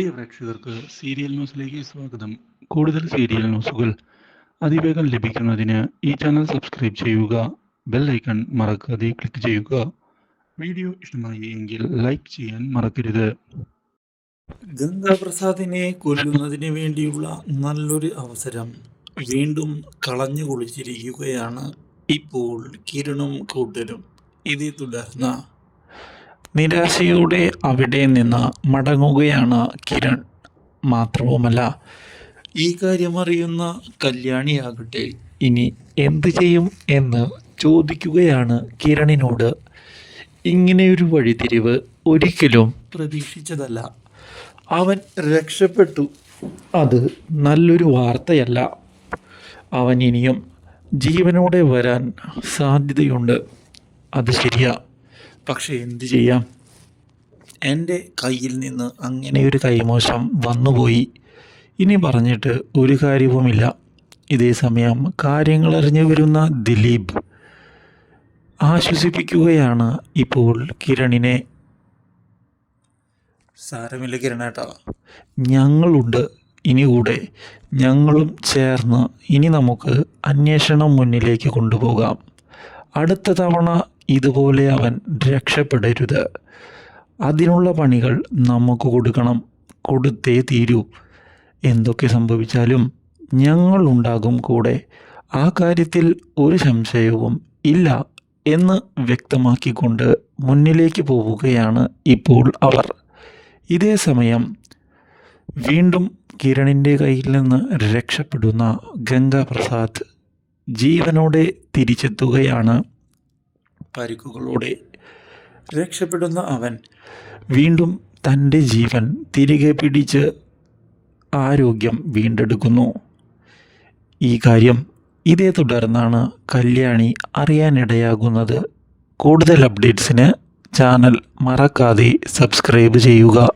പ്രിയ പ്രേക്ഷകർക്ക് സീരിയൽ ന്യൂസിലേക്ക് സ്വാഗതം. കൂടുതൽ സീരിയൽ ന്യൂസുകൾ അതിവേഗം ലഭിക്കുന്നതിന് ഈ ചാനൽ സബ്സ്ക്രൈബ് ചെയ്യുക ബെൽ ഐക്കൺ മറക്കാതെ ക്ലിക്ക് ചെയ്യുക. വീഡിയോ ഇഷ്ടമായി എങ്കിൽ ലൈക്ക് ചെയ്യാൻ മറക്കരുത്. ഗംഗാപ്രസാദിനെ കൊല്ലുന്നതിന് വേണ്ടിയുള്ള നല്ലൊരു അവസരം വീണ്ടും കളഞ്ഞു കുളിച്ചിരിക്കുകയാണ് ഇപ്പോൾ കിരണും കൂട്ടരും. ഇതേ തുടർന്ന് നിരാശയോടെ അവിടെ നിന്ന് മടങ്ങുകയാണ് കിരൺ. മാത്രവുമല്ല ഈ കാര്യമറിയുന്ന കല്യാണിയാകട്ടെ ഇനി എന്ത് ചെയ്യും എന്ന് ചോദിക്കുകയാണ് കിരണിനോട്. ഇങ്ങനെയൊരു വഴിതിരിവ് ഒരിക്കലും പ്രതീക്ഷിച്ചതല്ല. അവൻ രക്ഷപ്പെട്ടു. അത് നല്ലൊരു വാർത്തയല്ല. അവൻ ഇനിയും ജീവനോടെ വരാൻ സാധ്യതയുണ്ട്. അത് ശരിയാ. പക്ഷെ എന്തു ചെയ്യാം. എന്റെ കയ്യിൽ നിന്ന് അങ്ങനെ ഒരു കൈമോശം വന്നുപോയി. ഇനി പറഞ്ഞിട്ട് ഒരു കാര്യവുമില്ല. ഇതേ സമയം കാര്യങ്ങൾ അറിഞ്ഞു വരുന്ന ദിലീപ് ആശ്വസിപ്പിക്കുകയാണ് ഇപ്പോൾ കിരണിനെ. സാരമില്ല കിരണേട്ടാ. ഞങ്ങളുണ്ട് ഇനി കൂടെ ഞങ്ങളും ചേർന്ന് ഇനി നമുക്ക് അന്വേഷണം മുന്നിലേക്ക് കൊണ്ടുപോകാം. അടുത്ത തവണ ഇതുപോലെ അവൻ രക്ഷപ്പെടരുത്. അതിനുള്ള പണികൾ നമുക്ക് കൊടുക്കണം. കൊടുത്തേ തീരൂ. എന്തൊക്കെ സംഭവിച്ചാലും ഞങ്ങളുണ്ടാകും കൂടെ. ആ കാര്യത്തിൽ ഒരു സംശയവും ഇല്ല എന്ന് വ്യക്തമാക്കിക്കൊണ്ട് മുന്നിലേക്ക് പോവുകയാണ് ഇപ്പോൾ അവർ. ഇതേ സമയം വീണ്ടും കിരണിന്റെ കയ്യിൽ നിന്ന് രക്ഷപ്പെടുന്ന ഗംഗാപ്രസാദ് ജീവനോടെ തിരിച്ചെത്തുകയാണ്. പരിക്കുകളോടെ രക്ഷപ്പെടുന്ന അവൻ വീണ്ടും തന്റെ ജീവൻ തിരികെ പിടിച്ച് ആരോഗ്യം വീണ്ടെടുക്കുന്നു. ഈ കാര്യം ഇതേ തുടർന്നാണ് കല്യാണി അറിയാനിടയാകുന്നത്. കൂടുതൽ അപ്ഡേറ്റ്സിന് ചാനൽ മറക്കാതെ സബ്സ്ക്രൈബ് ചെയ്യുക.